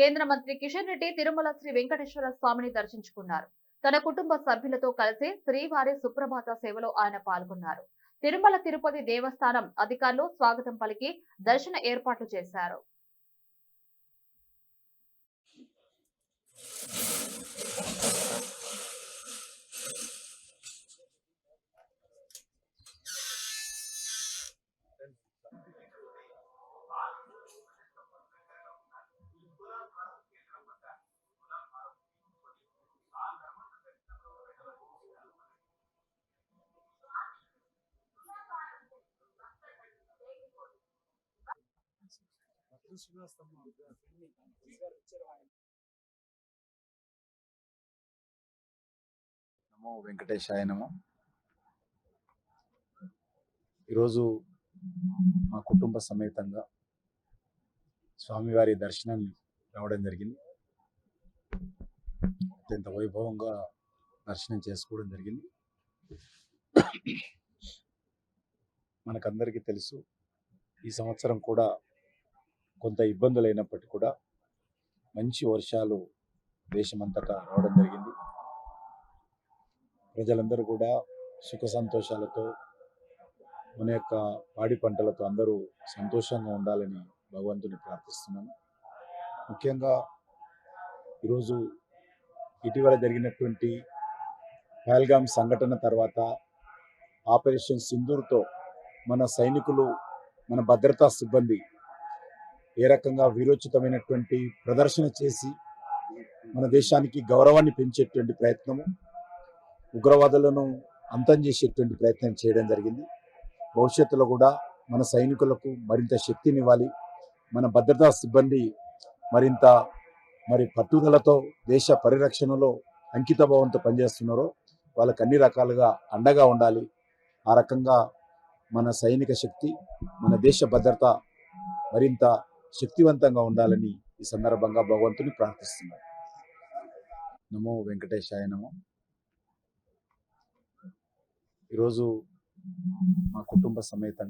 కేంద్ర మంత్రి కిషన్ రెడ్డి తిరుమల శ్రీ వెంకటేశ్వర స్వామిని దర్శించుకున్నారు. తన కుటుంబ సభ్యులతో కలిసి శ్రీవారి సుప్రభాత సేవలో ఆయన పాల్గొన్నారు. తిరుమల తిరుపతి దేవస్థానం అధికారులు స్వాగతం పలికి దర్శన ఏర్పాట్లు చేశారు. నమో వెంకటేశాయ నమో. ఈరోజు మా కుటుంబ సమేతంగా స్వామివారి దర్శనం రావడం జరిగింది. అత్యంత వైభవంగా దర్శనం చేసుకోవడం జరిగింది. మనకందరికీ తెలుసు ఈ సంవత్సరం కూడా కొంత ఇబ్బందులు అయినప్పటికీ కూడా మంచి వర్షాలు దేశమంతటా రావడం జరిగింది. ప్రజలందరూ కూడా సుఖ సంతోషాలతో మన యొక్క పాడి పంటలతో అందరూ సంతోషంగా ఉండాలని భగవంతుని ప్రార్థిస్తున్నాను ముఖ్యంగా ఈరోజు ఇటీవల జరిగినటువంటి పహల్గామ్ సంఘటన తర్వాత ఆపరేషన్ సింధూర్తో మన సైనికులు మన భద్రతా సిబ్బంది ఏ రకంగా వీరోచితమైనటువంటి ప్రదర్శన చేసి మన దేశానికి గౌరవాన్ని పెంచేటువంటి ప్రయత్నము ఉగ్రవాదులను అంతం చేసేటువంటి ప్రయత్నం చేయడం జరిగింది. భవిష్యత్తులో కూడా మన సైనికులకు మరింత శక్తినివ్వాలి. మన భద్రతా సిబ్బంది మరింత మరి పట్టుదలతో దేశ పరిరక్షణలో అంకితభావంతో పనిచేస్తున్నారో వాళ్ళకి అన్ని రకాలుగా అండగా ఉండాలి. ఆ రకంగా మన సైనిక శక్తి మన దేశ భద్రత మరింత శక్తివంతంగా ఉండాలని ఈ సందర్భంగా భగవంతుని ప్రార్థిస్తున్నాను. నమో వెంకటేశాయ నమో. ఈరోజు మా కుటుంబ సమేతంగా